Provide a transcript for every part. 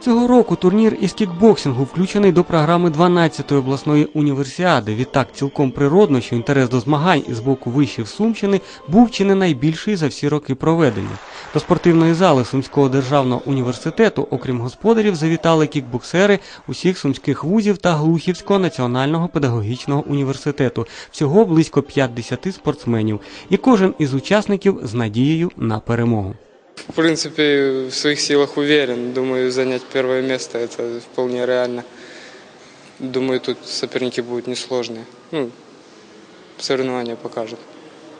Цього року турнір із кікбоксингу включений до програми 12-ї обласної універсіади. Відтак цілком природно, що інтерес до змагань із боку вишів Сумщини був чи не найбільший за всі роки проведення. До спортивної зали Сумського державного університету, окрім господарів, завітали кікбоксери усіх сумських вузів та Глухівського національного педагогічного університету. Всього близько 50 спортсменів, і кожен із учасників з надією на перемогу. В принципе, в своих силах уверен. Думаю, занять первое место это вполне реально. Думаю, тут соперники будут несложные. Ну, соревнования покажут.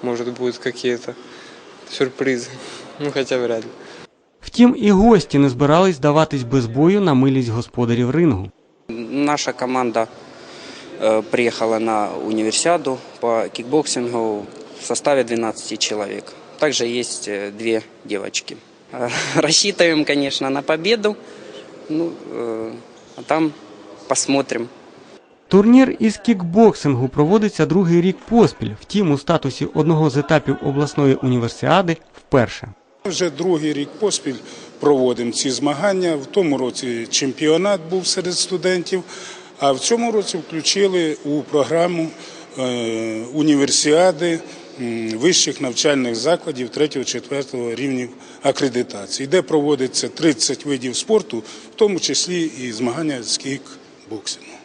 Может, будут какие-то сюрпризы. Ну, хотя вряд ли. Втім, і гості не збирались здаватись без бою на милість господарів рингу. Наша команда э, приехала на универсиаду по кикбоксингу в составе 12 человек. Также есть э, две девочки. Э, Рассчитываем, конечно, на победу. Ну, э, а там посмотрим. Турнір із кікбоксингу проводиться другий рік поспіль, втім у статусі одного з етапів обласної універсіади вперше. Вже другий рік поспіль проводимо ці змагання. В тому році чемпіонат був серед студентів, а в цьому році включили у програму е, універсіади м, вищих навчальних закладів 3-4 рівнів акредитації, де проводиться 30 видів спорту, в тому числі і змагання з кікбоксингу.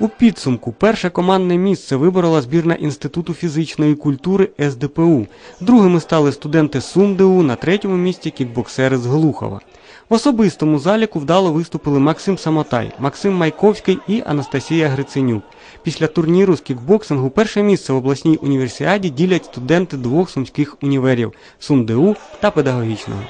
У підсумку перше командне місце виборола збірна Інституту фізичної культури СДПУ. Другими стали студенти СумДУ, на третьому місці кікбоксери з Глухова. В особистому заліку вдало виступили Максим Самотай, Максим Майковський і Анастасія Гриценюк. Після турніру з кікбоксингу перше місце в обласній універсіаді ділять студенти двох сумських універів СумДУ та педагогічного.